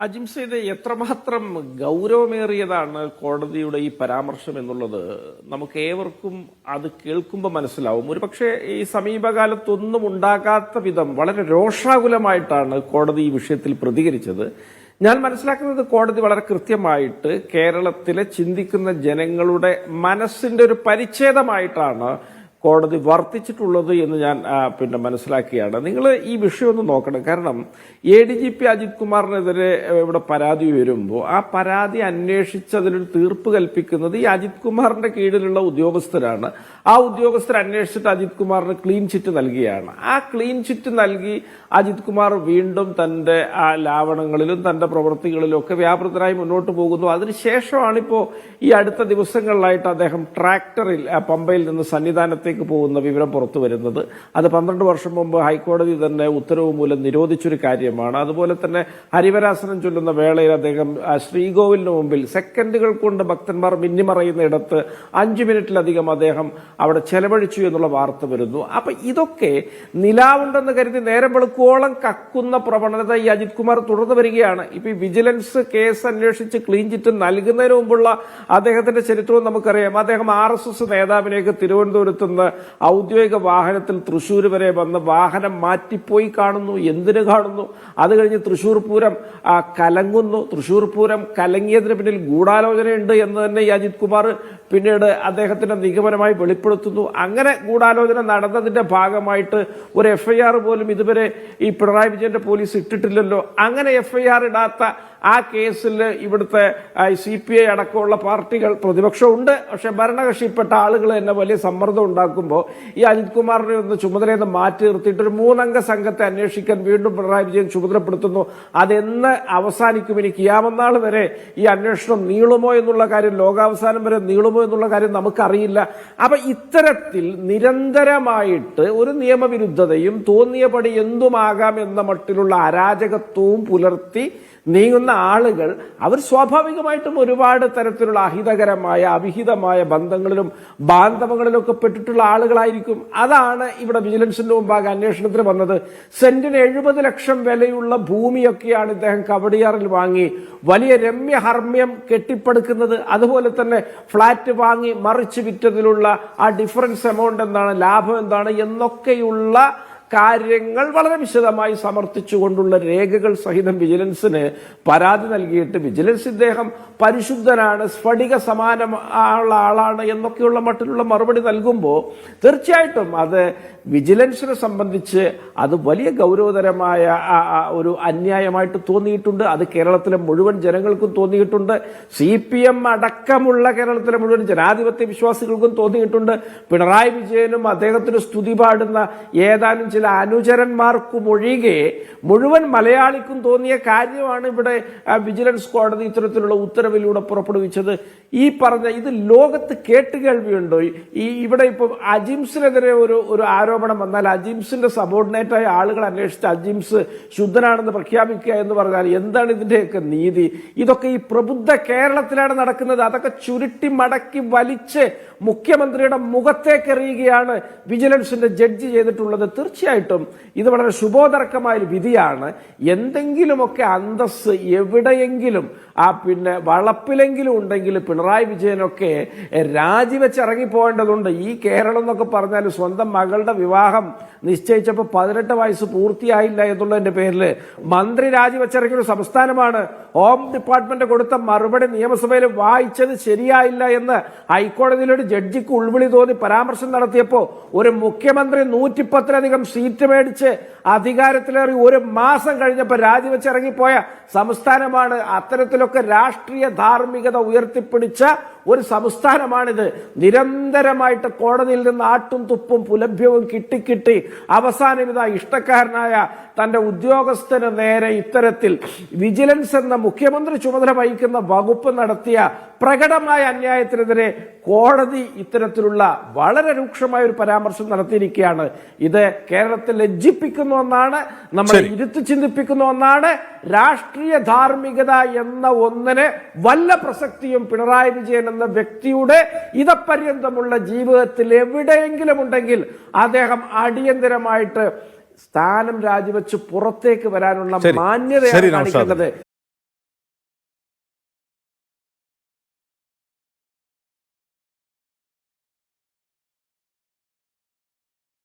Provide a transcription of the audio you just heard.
അജിംസ ഇത് എത്രമാത്രം ഗൗരവമേറിയതാണ് കോടതിയുടെ ഈ പരാമർശം എന്നുള്ളത് നമുക്ക് ഏവർക്കും അത് കേൾക്കുമ്പോൾ മനസ്സിലാവും. ഒരുപക്ഷെ ഈ സമീപകാലത്തൊന്നും ഉണ്ടാകാത്ത വിധം വളരെ രോഷാകുലമായിട്ടാണ് കോടതി ഈ വിഷയത്തിൽ പ്രതികരിച്ചത്. ഞാൻ മനസ്സിലാക്കുന്നത് കോടതി വളരെ കൃത്യമായിട്ട് കേരളത്തിലെ ചിന്തിക്കുന്ന ജനങ്ങളുടെ മനസ്സിന്റെ ഒരു പരിച്ഛേദമായിട്ടാണ് കോടതി വർത്തിച്ചിട്ടുള്ളത് എന്ന് ഞാൻ പിന്നെ മനസ്സിലാക്കിയാണ്. നിങ്ങൾ ഈ വിഷയം ഒന്ന് നോക്കണം. കാരണം A D G P Ajith കുമാറിനെതിരെ ഇവിടെ പരാതി വരുമ്പോൾ ആ പരാതി അന്വേഷിച്ച് അതിനൊരു തീർപ്പ് കൽപ്പിക്കുന്നത് ഈ അജിത് കുമാറിന്റെ കീഴിലുള്ള ഉദ്യോഗസ്ഥരാണ്. ആ ഉദ്യോഗസ്ഥർ അന്വേഷിച്ചിട്ട് അജിത് കുമാറിന് ക്ലീൻ ചിറ്റ് നൽകിയാണ്. ആ ക്ലീൻ ചിറ്റ് നൽകി അജിത് കുമാർ വീണ്ടും തന്റെ ആ ലാവണങ്ങളിലും തന്റെ പ്രവൃത്തികളിലും ഒക്കെ വ്യാപൃതരായി മുന്നോട്ട് പോകുന്നു. അതിനുശേഷമാണ് ഇപ്പോൾ ഈ അടുത്ത ദിവസങ്ങളിലായിട്ട് അദ്ദേഹം ട്രാക്ടറിൽ പമ്പയിൽ നിന്ന് സന്നിധാനത്തേക്ക് പോകുന്ന വിവരം പുറത്തു വരുന്നത്. അത് പന്ത്രണ്ട് വർഷം മുമ്പ് ഹൈക്കോടതി തന്നെ ഉത്തരവ് മൂലം നിരോധിച്ചൊരു കാര്യമാണ്. അതുപോലെ തന്നെ ഹരിവരാസനം ചൊല്ലുന്ന വേളയിൽ അദ്ദേഹം ശ്രീകോവിലിന് മുമ്പിൽ സെക്കൻഡുകൾ കൊണ്ട് ഭക്തന്മാർ മിന്നിമറയുന്ന ഇടത്ത് അഞ്ചു മിനിറ്റിലധികം അദ്ദേഹം അവിടെ ചെലവഴിച്ചു എന്നുള്ള വാർത്ത വരുന്നു. അപ്പൊ ഇതൊക്കെ നിലാവുണ്ടെന്ന് കരുതി നേരം വെളുക്കോളം കക്കുന്ന പ്രവണത ഈ അജിത് കുമാർ തുടർന്നു വരികയാണ്. ഇപ്പൊ ഈ വിജിലൻസ് കേസ് അന്വേഷിച്ച് ക്ലീൻ ചിറ്റ് നൽകുന്നതിന് മുമ്പുള്ള അദ്ദേഹത്തിന്റെ ചരിത്രവും നമുക്കറിയാം. അദ്ദേഹം ആർ എസ് എസ് നേതാവിനെയൊക്കെ തിരുവനന്തപുരത്ത് നിന്ന് ഔദ്യോഗിക വാഹനത്തിൽ തൃശ്ശൂർ വരെ വന്ന് വാഹനം മാറ്റിപ്പോയി കാണുന്നു എന്തിനു കാണുന്നു? അത് കഴിഞ്ഞ് തൃശ്ശൂർ പൂരം കലങ്ങുന്നു. തൃശ്ശൂർ പൂരം കലങ്ങിയതിന് പിന്നിൽ ഗൂഢാലോചനയുണ്ട് എന്ന് തന്നെ ഈ അജിത് കുമാർ പിന്നീട് അദ്ദേഹത്തിന്റെ നിഗമനമായി വെളിപ്പെടുത്തുന്നു. അങ്ങനെ ഗൂഢാലോചന നടന്നതിന്റെ ഭാഗമായിട്ട് ഒരു എഫ്ഐആർ പോലും ഇതുവരെ ഈ പിണറായി വിജയന്റെ പോലീസ് ഇട്ടിട്ടില്ലല്ലോ. അങ്ങനെ എഫ്ഐആർ ഇടാത്ത ആ കേസിൽ ഇവിടുത്തെ സി പി ഐ അടക്കമുള്ള പാർട്ടികൾ പ്രതിപക്ഷമുണ്ട്. പക്ഷെ ഭരണകക്ഷിപ്പെട്ട ആളുകൾ തന്നെ വലിയ സമ്മർദ്ദം ഉണ്ടാക്കുമ്പോൾ ഈ അജിത് കുമാറിനെ ഒന്ന് ചുമതലയിൽ നിന്ന് മാറ്റി നിർത്തിയിട്ട് ഒരു മൂന്നംഗ സംഘത്തെ അന്വേഷിക്കാൻ വീണ്ടും പിണറായി വിജയൻ ചുമതലപ്പെടുത്തുന്നു. അതെന്ന് അവസാനിക്കും. ഇനി കിയാമന്നാൾ വരെ ഈ അന്വേഷണം നീളുമോ എന്നുള്ള കാര്യം ലോകാവസാനം വരെ നീളുമോ എന്നുള്ള കാര്യം നമുക്കറിയില്ല. അപ്പൊ ഇത്തരത്തിൽ നിരന്തരമായിട്ട് ഒരു നിയമവിരുദ്ധതയും തോന്നിയപടി എന്തുമാകാം എന്ന മട്ടിലുള്ള അരാജകത്വവും പുലർത്തി നീങ്ങുന്ന ആളുകൾ അവർ സ്വാഭാവികമായിട്ടും ഒരുപാട് തരത്തിലുള്ള അഹിതകരമായ അവിഹിതമായ ബന്ധങ്ങളിലും ബാന്ധവങ്ങളിലും ഒക്കെ പെട്ടിട്ടുള്ള ആളുകളായിരിക്കും. അതാണ് ഇവിടെ വിജിലൻസിന്റെ മുമ്പാകെ അന്വേഷണത്തിന് വന്നത്. സെന്റിന് എഴുപത് ലക്ഷം വിലയുള്ള ഭൂമിയൊക്കെയാണ് ഇദ്ദേഹം കവടിയാറിൽ വാങ്ങി. വലിയ രമ്യഹർമ്മ്യം കെട്ടിപ്പടുക്കുന്നത് അതുപോലെ തന്നെ ഫ്ളാറ്റ് വാങ്ങി മറിച്ച് വിറ്റതിലുള്ള ആ ഡിഫറൻസ് എമൗണ്ട് എന്താണ് ലാഭം എന്താണ് എന്നൊക്കെയുള്ള കാര്യങ്ങൾ വളരെ വിശദമായി സമർത്ഥിച്ചുകൊണ്ടുള്ള രേഖകൾ സഹിതം വിജിലൻസിന് പരാതി നൽകിയിട്ട് വിജിലൻസ് ഇദ്ദേഹം പരിശുദ്ധനാണ് സ്ഫടിക സമാനം ആളാണ് എന്നൊക്കെയുള്ള മട്ടിലുള്ള മറുപടി നൽകുമ്പോൾ തീർച്ചയായിട്ടും അത് വിജിലൻസിനെ സംബന്ധിച്ച് അത് വലിയ ഗൗരവതരമായ ഒരു അന്യായമായിട്ട് തോന്നിയിട്ടുണ്ട്. അത് കേരളത്തിലെ മുഴുവൻ ജനങ്ങൾക്കും തോന്നിയിട്ടുണ്ട്. സി പി എം അടക്കമുള്ള കേരളത്തിലെ മുഴുവൻ ജനാധിപത്യ വിശ്വാസികൾക്കും തോന്നിയിട്ടുണ്ട്. പിണറായി വിജയനും അദ്ദേഹത്തിന് സ്തുതി പാടുന്ന ഏതാനും ചില അനുചരന്മാർക്കും ഒഴികെ മുഴുവൻ മലയാളിക്കും തോന്നിയ കാര്യമാണ് ഇവിടെ വിജിലൻസ് കോടതി ഇത്തരത്തിലുള്ള ഉത്തരവിലൂടെ പുറപ്പെടുവിച്ചത്. ഈ പറഞ്ഞ ഇത് ലോകത്ത് കേട്ടുകേൾവിയുണ്ടോ ഈ ഇവിടെ ഇപ്പം അജിംസിനെതിരെ ഒരു ഒരു ആരോപണം വന്നാൽ അജിംസിന്റെ സബോർഡിനേറ്റായ ആളുകൾ അന്വേഷിച്ച് അജിംസ് ശുദ്ധനാണെന്ന് പ്രഖ്യാപിക്കുക എന്ന് പറഞ്ഞാൽ എന്താണ് ഇതിന്റെയൊക്കെ നീതി? ഇതൊക്കെ ഈ പ്രബുദ്ധ കേരളത്തിലാണ് നടക്കുന്നത്. അതൊക്കെ ചുരുട്ടി മടക്കി വലിച്ച് മുഖ്യമന്ത്രിയുടെ മുഖത്തേക്ക് എറിയുകയാണ് വിജിലൻസിന്റെ ജഡ്ജി ചെയ്തിട്ടുള്ളത്. തീർച്ചയായിട്ടും ഇത് വളരെ ശുഭോദർക്കമായ ഒരു വിധിയാണ്. എന്തെങ്കിലുമൊക്കെ അന്തസ് എവിടെയെങ്കിലും ആ പിന്നെ വളപ്പിലെങ്കിലും ഉണ്ടെങ്കിൽ പിണറായി വിജയനൊക്കെ രാജിവെച്ചിറങ്ങി പോകേണ്ടതുണ്ട് ഈ കേരളം എന്നൊക്കെ പറഞ്ഞാൽ സ്വന്തം മകളുടെ വിവാഹം നിശ്ചയിച്ചപ്പോൾ പതിനെട്ട് വയസ്സ് പൂർത്തിയായില്ല എന്നുള്ളതിന്റെ പേരിൽ മന്ത്രി രാജിവെച്ചിറങ്ങിയ ഒരു സംസ്ഥാനമാണ്. ഹോം ഡിപ്പാർട്ട്മെന്റ് കൊടുത്ത മറുപടി നിയമസഭയിൽ വായിച്ചത് ശരിയായില്ല എന്ന് ഹൈക്കോടതിയിൽ ഒരു ജഡ്ജിക്ക് ഉൾവിളി തോന്നി പരാമർശം നടത്തിയപ്പോൾ ഒരു മുഖ്യമന്ത്രി നൂറ്റിപ്പത്തിലധികം സീറ്റ് മേടിച്ച് അധികാരത്തിലേറി ഒരു മാസം കഴിഞ്ഞപ്പോൾ രാജിവെച്ചിറങ്ങിപ്പോയ സംസ്ഥാനമാണ്. അത്തരത്തിലൊക്കെ രാഷ്ട്രീയ ധാർമ്മികത ഉയർത്തിപ്പിടിച്ച ഒരു സംസ്ഥാനമാണിത്. നിരന്തരമായിട്ട് കോടതിയിൽ നിന്ന് ആട്ടും തുപ്പും പുലഭ്യവും കിട്ടിക്കിട്ടി അവസാനം ഇതാ ഇഷ്ടക്കാരനായ തന്റെ ഉദ്യോഗസ്ഥന് നേരെ ഇത്തരത്തിൽ വിജിലൻസ് എന്ന മുഖ്യമന്ത്രി ചുമതല വഹിക്കുന്ന വകുപ്പ് നടത്തിയ പ്രകടമായ അന്യായത്തിനെതിരെ കോടതി ഇത്തരത്തിലുള്ള വളരെ രൂക്ഷമായ ഒരു പരാമർശം നടത്തിയിരിക്കുകയാണ്. ഇത് കേരളത്തെ ലജ്ജിപ്പിക്കുന്ന ഒന്നാണ് നമ്മളെ. ഇരുത്തി ചിന്തിപ്പിക്കുന്ന ഒന്നാണ് രാഷ്ട്രീയ ധാർമ്മികത എന്ന ഒന്നിന് വല്ല പ്രസക്തിയും പിണറായി വിജയൻ എന്ന വ്യക്തിയുടെ ഇതപര്യന്തമുള്ള ജീവിതത്തിൽ എവിടെയെങ്കിലും ഉണ്ടെങ്കിൽ അദ്ദേഹം അടിയന്തരമായിട്ട് സ്ഥാനം രാജിവെച്ച് പുറത്തേക്ക് വരാനുള്ള മാന്യതയാണ് കാണിക്കുന്നത്.